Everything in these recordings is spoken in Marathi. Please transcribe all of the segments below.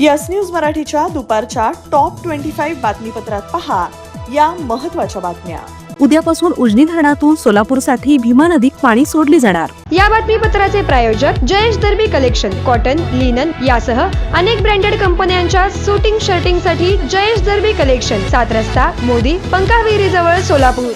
यस न्यूज मराठीच्या दुपारच्या टॉप ट्वेंटी फाईव्ह बातमीपत्रात पहा या महत्त्वाच्या बातम्या. उद्यापासून उजनी धरणातून सोलापूरसाठी भीमा नदीत पाणी सोडले जाणार. या बातमीपत्राचे प्रायोजक Jayesh Darbi collection cotton linen यासह अनेक ब्रँडेड कंपन्यांच्या सुटिंग शर्टिंगसाठी जयेश दर्बी कलेक्शन सात रस्ता मोदी पंकाविरी जवळ सोलापूर.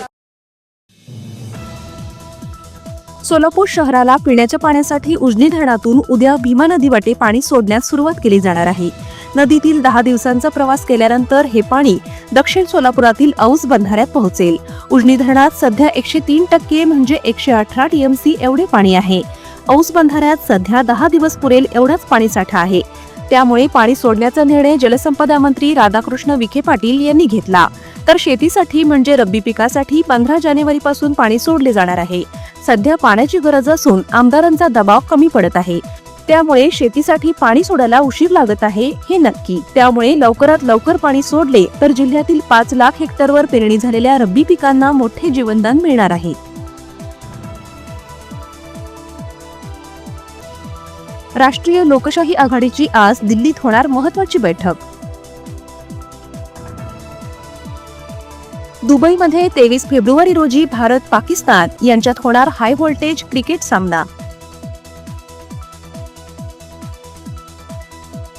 सोलापूर शहराला पिण्याच्या पाण्यासाठी उजनी धरणातून उद्या भीमा नदी वाटे पाणी सोडण्यास सुरुवात केली जाणार आहे. नदीतील दहा दिवसांचा प्रवास केल्यानंतर हे पाणी दक्षिण सोलापुरातील औस बंधाऱ्यात पोहोचेल. उजनी धरणात सध्या एकशे तीन टक्के म्हणजे एकशे अठरा टीएमसी एवढे पाणी आहे. औस बंधाऱ्यात सध्या दहा दिवस पुरेल एवढाच पाणी साठा आहे. त्यामुळे पाणी सोडण्याचा निर्णय जलसंपदा मंत्री राधाकृष्ण विखे पाटील यांनी घेतला. तर शेतीसाठी म्हणजे रब्बी पिकासाठी पंधरा जानेवारीपासून पाणी सोडले जाणार आहे. सध्या पाण्याची गरज असून आमदारांचा दबाव कमी पडत आहे. त्यामुळे शेतीसाठी पाणी सोडायला उशीर लागत आहे हे नक्की. त्यामुळे लवकरात लवकर पाणी सोडले तर जिल्ह्यातील पाच लाख हेक्टरवर पेरणी झालेल्या रब्बी पिकांना मोठे जीवनदान मिळणार आहे. राष्ट्रीय लोकशाही आघाडीची आज दिल्लीत होणार महत्वाची बैठक. दुबईमध्ये तेवीस फेब्रुवारी रोजी भारत पाकिस्तान यांच्यात होणार हाय व्होल्टेज क्रिकेट सामना.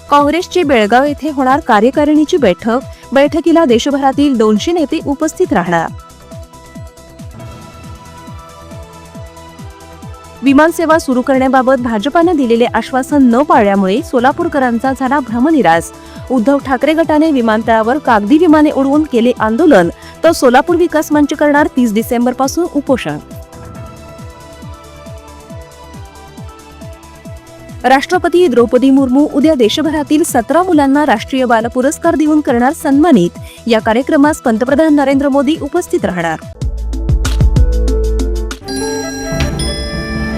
काँग्रेसची बेळगाव येथे होणार कार्यकारिणीची बैठक. बैठकीला देशभरातील दोनशे नेते उपस्थित राहणार. विमानसेवा सुरू करण्याबाबत भाजपानं दिलेले आश्वासन न पाळल्यामुळे सोलापूरकरांचा झाला भ्रमनिरास. उद्धव ठाकरे गटाने विमानतळावर कागदी विमाने उडवून केले आंदोलन तर सोलापूर विकास मंच करणार तीस डिसेंबरपासून उपोषण. राष्ट्रपती द्रौपदी मुर्मू उद्या देशभरातील सतरा मुलांना राष्ट्रीय बाल पुरस्कार देऊन करणार सन्मानित. या कार्यक्रमास पंतप्रधान नरेंद्र मोदी उपस्थित राहणार.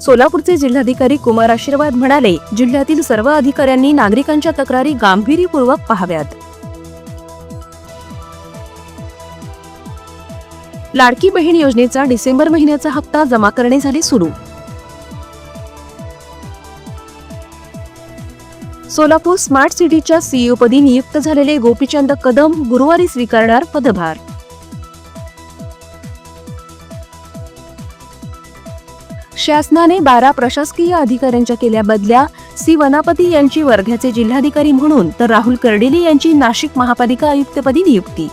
सोलापूरचे जिल्हाधिकारी कुमार आशीर्वाद म्हणाले जिल्ह्यातील सर्व अधिकाऱ्यांनी नागरिकांच्या तक्रारी गांभीर्यपूर्वक पाहाव्यात. लाडकी बहीण योजनेचा डिसेंबर महिन्याचा हप्ता जमा करणे झाले सुरू. सोलापूर स्मार्ट सिटीच्या सीईओ पदी नियुक्त झालेले गोपीचंद कदम गुरुवारी स्वीकारणार पदभार. शासनाने बारा प्रशासकीय अधिकाऱ्यांच्या केल्या बदल्या सी. वनापती यांची वर्ध्याचे जिल्हाधिकारी म्हणून तर राहुल कर्डिले यांची नाशिक महापालिका आयुक्तपदी नियुक्ती.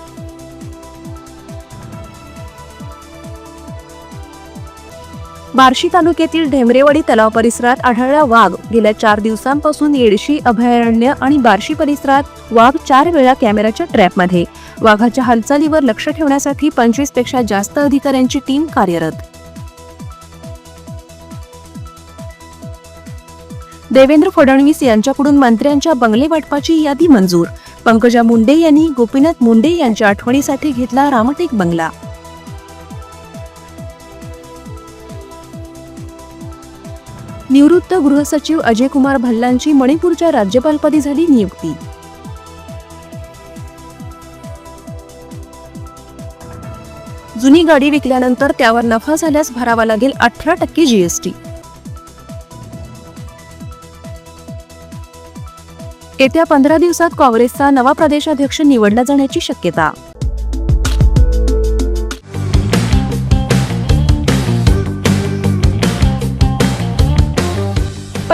बार्शी तालुक्यातील ढेमरेवाडी तलाव परिसरात आढळला वाघ. गेल्या चार दिवसांपासून येडशी अभयारण्य आणि बार्शी परिसरात वाघ चार वेळा कॅमेराच्या ट्रॅपमध्ये. वाघाच्या हालचालीवर लक्ष ठेवण्यासाठी पंचवीसपेक्षा जास्त अधिकाऱ्यांची टीम कार्यरत. देवेंद्र फडणवीस यांच्याकडून मंत्र्यांच्या बंगले वाटपाची यादी मंजूर. पंकजा मुंडे यांनी गोपीनाथ मुंडे यांच्या आठवणीसाठी घेतला रामटेक बंगला. निवृत्त गृहसचिव अजय कुमार भल्लांची मणिपूरच्या राज्यपालपदी झाली नियुक्ती. जुनी गाडी विकल्यानंतर त्यावर नफा झाल्यास भरावा लागेल अठरा टक्के जीएसटी येत्या पंधरा दिवसात काँग्रेसचा नवा प्रदेशाध्यक्ष निवडला जाण्याची शक्यता.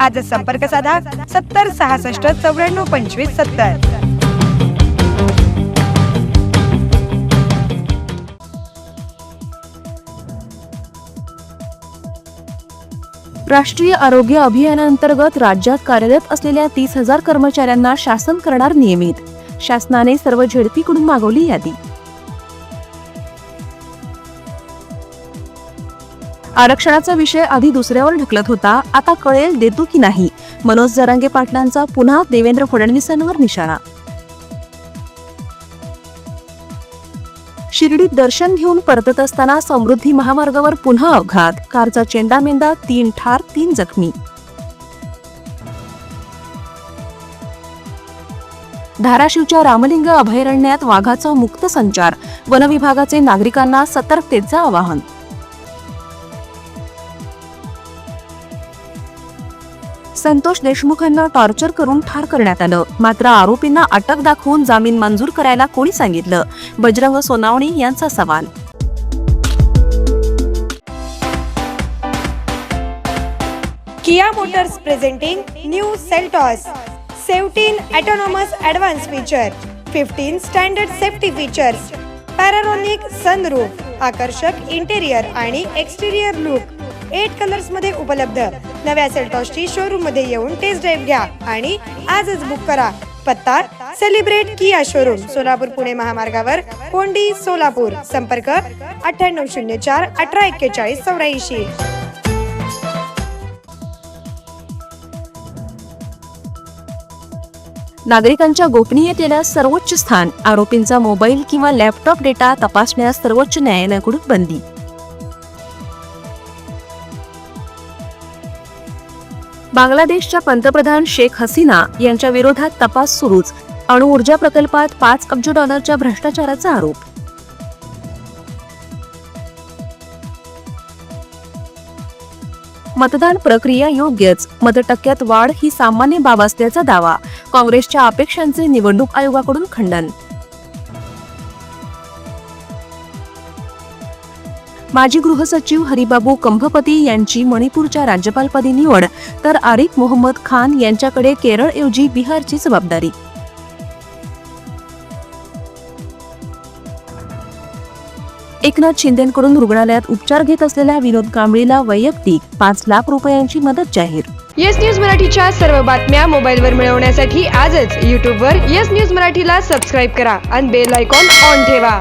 आजच संपर्क साधा सत्तर सहासष्ट चौऱ्याण्णव पंचवीस सत्तर. राष्ट्रीय आरोग्य अभियानांतर्गत राज्यात कार्यरत असलेल्या तीस हजार कर्मचाऱ्यांना शासन करणार नियमित. शासनाने सर्व झेडपीकडून मागवली यादी. आरक्षणाचा विषय आधी दुसऱ्यावर ढकलत होता आता कळेल देतो की नाही. मनोज जरांगे पाटलांचा पुन्हा देवेंद्र फडणवीसांवर निशाणा. शिर्डीत दर्शन घेऊन परतत असताना समृद्धी महामार्गावर पुन्हा अपघात. कारचा चेंडामेंदा तीन ठार तीन जखमी. धाराशिवच्या रामलिंग अभयारण्यात वाघाचा मुक्त संचार. वनविभागाचे नागरिकांना सतर्कतेचं आवाहन. संतोष देशमुखांना टॉर्चर करून ठार करण्यात आलं. मात्र आरोपींना अटक दाखवून जामीन मंजूर करायला कोणी सांगितलं? बजरंग सोनावणी यांचा सवाल. Kia motors presenting new Seltos. Seventeen autonomous advance feature fifteen standard safety features panoramic sunroof आकर्षक इंटेरियर आणि एक्सटेरियर लुक एट कलर्समध्ये उपलब्ध. नव्या सेल्टॉसची शोरूममध्ये येऊन टेस्ट ड्राईव्ह घ्या आणि आजच बुक करा. पत्ता celebrate Kia showroom Solapur Pune महामार्गावर कोंडी सोलापूर. संपर्क अठ्ठ्याण्णव शून्य चार अठरा एक्केचाळीस चौऱ्याऐंशी. नागरिकांच्या गोपनीयतेला सर्वोच्च स्थान आरोपींचा मोबाईल किंवा लॅपटॉप डेटा तपासण्यास सर्वोच्च न्यायालयाकडून बंदी. बांगलादेशच्या पंतप्रधान शेख हसीना यांच्या विरोधात तपास सुरूच. अणुऊर्जा प्रकल्पात पाच अब्ज डॉलरच्या भ्रष्टाचाराचा आरोप. मतदान प्रक्रिया योग्यच. मतटक्क्यात वाढ ही सामान्य बाब असल्याचा दावा. काँग्रेसच्या अपेक्षांचे निवडणूक आयोगाकडून खंडन. माजी गृहसचिव हरिबाबू कंभपती यांची मणिपूरच्या राज्यपालपदी निवड तर आरिफ मोहम्मद खान यांच्याकडे केरळऐवजी बिहारची जबाबदारी. एकनाथ शिंदेकडून रुग्णालयात उपचार घेत असलेल्या विनोद कांबळीला वैयक्तिक पाच लाख रुपयांची मदत जाहीर. येस न्यूज मराठीच्या सर्व बातम्या मोबाईलवर मिळवण्यासाठी आजच यूट्यूबवर येस न्यूज मराठीला सबस्क्राईब करा आणि बेल आयकॉन ऑन ठेवा.